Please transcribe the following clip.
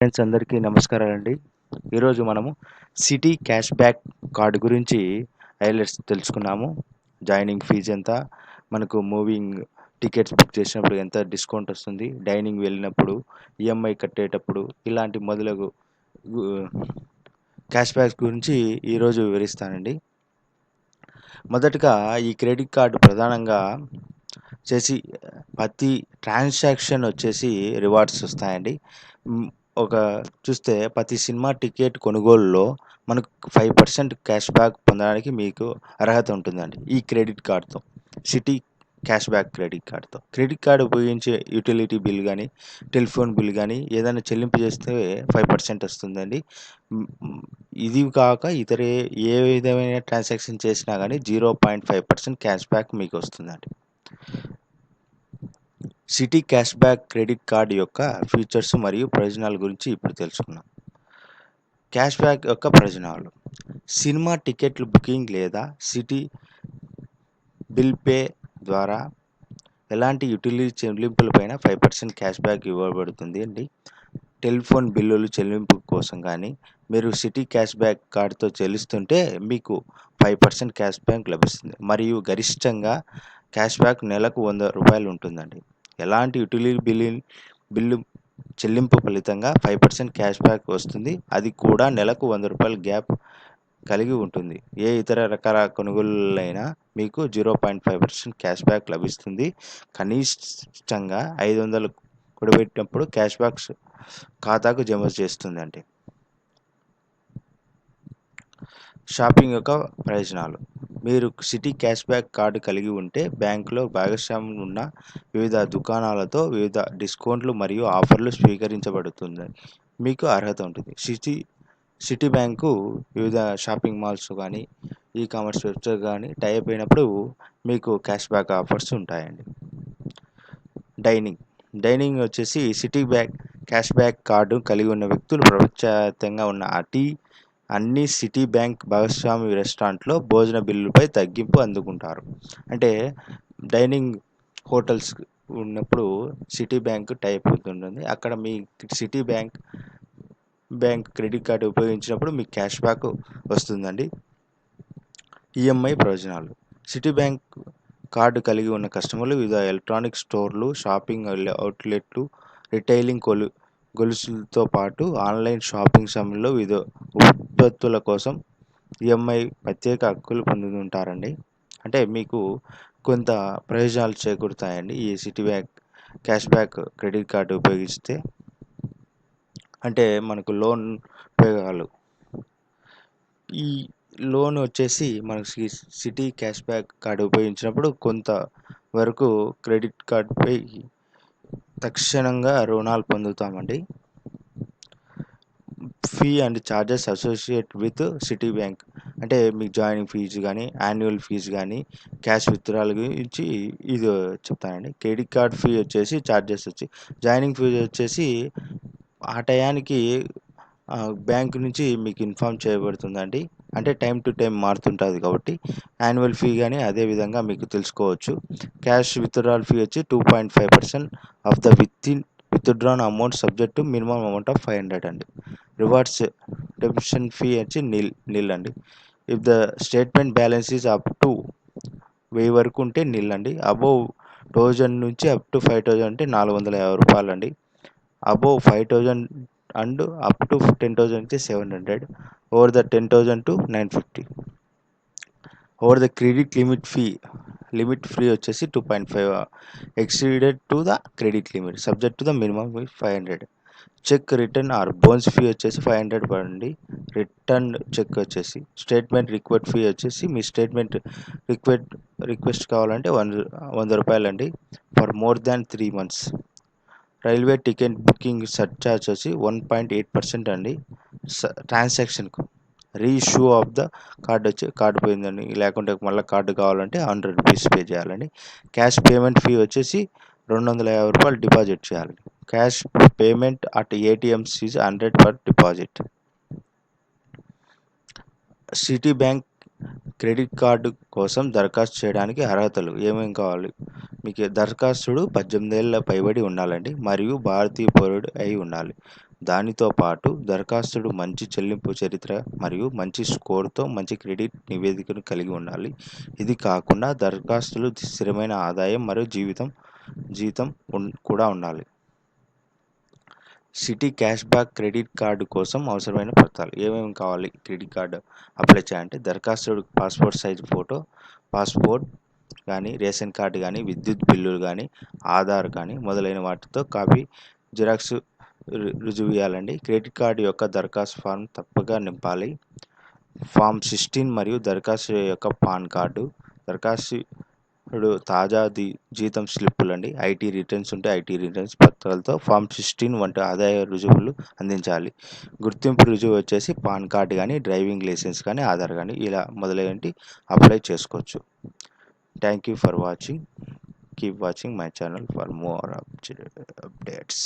Friends అందరికీ నమస్కారాలండి. ఈరోజు మనము సిటీ క్యాష్ బ్యాక్ కార్డు గురించి హైలైట్స్ తెలుసుకున్నాము. జాయినింగ్ ఫీజు ఎంత మనకు మూవింగ్ టికెట్స్ బుక్ చేసినప్పుడు ఎంత డిస్కౌంట్ వస్తుంది డైనింగ్ వెళ్ళినప్పుడు ఈఎంఐ కట్టేటప్పుడు ఇలాంటి మొదలగు క్యాష్ బ్యాక్ గురించి ఈరోజు వివరిస్తానండి. మొదటగా ఈ క్రెడిట్ కార్డు ప్రధానంగా చేసి ప్రతి ట్రాన్సాక్షన్ వచ్చేసి రివార్డ్స్ వస్తాయండి. ఒక చూస్తే ప్రతి సినిమా టికెట్ కొనుగోలులో మనకు ఫైవ్ పర్సెంట్ క్యాష్ బ్యాక్ పొందడానికి మీకు అర్హత ఉంటుందండి. ఈ క్రెడిట్ కార్డ్తో. సిటీ క్యాష్ బ్యాక్ క్రెడిట్ కార్డ్తో. క్రెడిట్ కార్డు ఉపయోగించే యూటిలిటీ బిల్ కానీ టెలిఫోన్ బిల్ కానీ ఏదైనా చెల్లింపు చేస్తే ఫైవ్ పర్సెంట్ వస్తుందండి. ఇది కాక ఇతర ఏ విధమైన ట్రాన్సాక్షన్ చేసినా కానీ zero point five percent cash back మీకు వస్తుందండి. Citi cash back credit card యొక్క ఫీచర్స్ మరియు ప్రయోజనాల గురించి ఇప్పుడు తెలుసుకుందాం. క్యాష్ బ్యాక్ యొక్క ప్రయోజనాలు. సినిమా టికెట్లు బుకింగ్ లేదా సిటీ బిల్ పే ద్వారా ఎలాంటి యుటిలిటీ చెల్లింపులపైన ఫైవ్ పర్సెంట్ క్యాష్ బ్యాక్ ఇవ్వబడుతుంది అండి? టెలిఫోన్ బిల్లులు చెల్లింపు కోసం కానీ మీరు సిటీ క్యాష్ బ్యాక్ కార్డుతో చెల్లిస్తుంటే మీకు ఫైవ్ పర్సెంట్ క్యాష్ బ్యాక్ లభిస్తుంది. మరియు గరిష్టంగా క్యాష్ బ్యాక్ నెలకు వంద రూపాయలు ఉంటుందండి. ఎలాంటి యుటిలిటీ బిల్లు బిల్లు చెల్లింపు ఫలితంగా ఫైవ్ పర్సెంట్ క్యాష్ బ్యాక్ వస్తుంది. అది కూడా నెలకు వంద రూపాయల గ్యాప్ కలిగి ఉంటుంది. ఏ ఇతర రకాల కొనుగోళ్ళైనా మీకు zero point five percent cash back లభిస్తుంది. కనిష్టంగా ఐదు వందలు కూడబెట్టినప్పుడు క్యాష్ బ్యాక్ ఖాతాకు జమ చేస్తుందండి షాపింగ్ యొక్క ప్రయోజనాలు. మీరు సిటీ క్యాష్ బ్యాక్ కార్డు కలిగి ఉంటే బ్యాంకులో భాగస్వామ్యం ఉన్న వివిధ దుకాణాలతో వివిధ డిస్కౌంట్లు మరియు ఆఫర్లు స్వీకరించబడుతుంది. మీకు అర్హత ఉంటుంది. సిటీ సిటీ బ్యాంకు వివిధ షాపింగ్ మాల్స్ కానీ ఈ కామర్స్ వెబ్సైట్ కానీ టైప్ అయినప్పుడు మీకు క్యాష్ బ్యాక్ ఆఫర్స్ ఉంటాయండి. డైనింగ్. డైనింగ్ వచ్చేసి Citi back cash back card కలిగి ఉన్న వ్యక్తులు ప్రపంచవ్యాప్తంగా ఉన్న అతి అన్ని సిటీ బ్యాంక్ భాగస్వామి రెస్టారెంట్లో భోజన బిల్లుపై తగ్గింపు అందుకుంటారు. అంటే డైనింగ్ హోటల్స్ ఉన్నప్పుడు సిటీ బ్యాంక్ టైప్ అవుతుంటుంది అక్కడ మీ Citi bank bank credit card ఉపయోగించినప్పుడు మీకు క్యాష్ బ్యాక్ వస్తుందండి. ఈఎంఐ ప్రయోజనాలు. సిటీ బ్యాంక్ కార్డు కలిగి ఉన్న కస్టమర్లు వివిధ ఎలక్ట్రానిక్ స్టోర్లు షాపింగ్ అవుట్లెట్లు రిటైలింగ్ కొలు గొలుసులతో పాటు ఆన్లైన్ షాపింగ్ సమయంలో వివిధ ఉత్పత్తుల కోసం ఈఎంఐ ప్రత్యేక హక్కులు పొందుతుంటారండి. అంటే మీకు కొంత ప్రయోజనాలు చేకూరుతాయండి. ఈ Citi back cash back credit card ఉపయోగిస్తే. అంటే మనకు లోన్ ఉపయోగాలు. ఈ లోన్ వచ్చేసి మనకి సిటీ క్యాష్ బ్యాక్ కార్డు ఉపయోగించినప్పుడు కొంత వరకు క్రెడిట్ కార్డుపై తక్షణంగా రుణాలు పొందుతామండి. Fee and charges associate with Citi bank అంటే మీకు జాయినింగ్ ఫీజు కానీ యాన్యువల్ ఫీజు కానీ క్యాష్ విత్డ్రాల్ గురించి ఇది చెప్తానండి. క్రెడిట్ కార్డ్ ఫీ వచ్చేసి ఛార్జెస్ వచ్చి జాయినింగ్ ఫీజు వచ్చేసి ఆ టయానికి బ్యాంక్ నుంచి మీకు ఇన్ఫామ్ చేయబడుతుందండి. అంటే టైం టు టైం మారుతుంటుంది కాబట్టి యాన్యువల్ ఫీ కానీ అదే విధంగా మీకు తెలుసుకోవచ్చు. క్యాష్ విత్డ్రాల్ ఫీ వచ్చి two point five percent of the with in withdrawn amount subject minimum amount of five hundred అండి. రివార్డ్స్ డెబిషన్ ఫీ వచ్చి నిల్ నిల్ అండి. If the statement balance is up to వెయ్యి వరకు ఉంటే nil అండి. Above thousand నుంచి up to five thousand అంటే నాలుగు వందల యాభై రూపాయలు అండి. Above five thousand and up to ten thousand అయితే seven hundred over the ten thousand to nine fifty over the credit limit fee limit free వచ్చేసి two point five exceeded to the credit limit subject to the minimum five hundred cheque return or bounce fee వచ్చేసి five hundred పడండి. Return cheque వచ్చేసి statement request fee వచ్చేసి మీ statement request request కావాలంటే one వంద రూపాయలు అండి for more than three months. Railway ticket booking surcharge వచ్చి వన్ పాయింట్ ఎయిట్ పర్సెంట్ అండి. ట్రాన్సాక్షన్కు రీఇష్యూ ఆఫ్ ద కార్డ్ వచ్చి కార్డు పోయిందండి. లేకుంటే మళ్ళీ కార్డు కావాలంటే హండ్రెడ్ రూపీస్ పే చేయాలండి. క్యాష్ పేమెంట్ ఫీ వచ్చేసి రెండు వందల యాభై రూపాయలు డిపాజిట్ చేయాలండి. Cash payment at ATMs is hundred per deposit Citi bank credit card కోసం దరఖాస్తు చేయడానికి అర్హతలు ఏమేమి కావాలి? మీకు దరఖాస్తుడు పద్దెనిమిది ఏళ్ళ పైబడి ఉండాలండి మరియు భారతీయ పౌరుడు అయి ఉండాలి. దానితో పాటు దరఖాస్తుడు మంచి చెల్లింపు చరిత్ర మరియు మంచి స్కోర్తో మంచి క్రెడిట్ నివేదికను కలిగి ఉండాలి. ఇది కాకుండా దరఖాస్తులు స్థిరమైన ఆదాయం మరియు జీవితం జీతం కూడా ఉండాలి. Citi cash back credit card కోసం అవసరమైన పత్రాలు. ఏమేమి కావాలి? క్రెడిట్ కార్డు అప్లై చేయాలంటే దరఖాస్తుడు పాస్పోర్ట్ సైజ్ ఫోటో పాస్పోర్ట్ కానీ రేషన్ కార్డు కానీ విద్యుత్ బిల్లులు కానీ ఆధార్ కానీ మొదలైన వాటితో కాపీ జిరాక్స్ రు- రుజువు ఇవ్వాలండి క్రెడిట్ కార్డు యొక్క దరఖాస్తు ఫామ్ తప్పగా నింపాలి. ఫామ్ సిక్స్టీన్ మరియు దరఖాస్తు యొక్క పాన్ కార్డు. దరఖాస్తు ఇప్పుడు తాజా జీతం స్లిప్పులు అండి. ఐటీ రిటర్న్స్ ఉంటే ఐటీ రిటర్న్స్ పత్రాలతో ఫామ్ సిక్స్టీన్ వంటి ఆదాయ రుజువులు అందించాలి. గుర్తింపు రుజువు వచ్చేసి పాన్ కార్డు కానీ డ్రైవింగ్ లైసెన్స్ కానీ ఆధార్ కానీ ఇలా మొదలైనవి అప్లై చేసుకోవచ్చు. Thank you for watching. Keep watching my channel for more updates.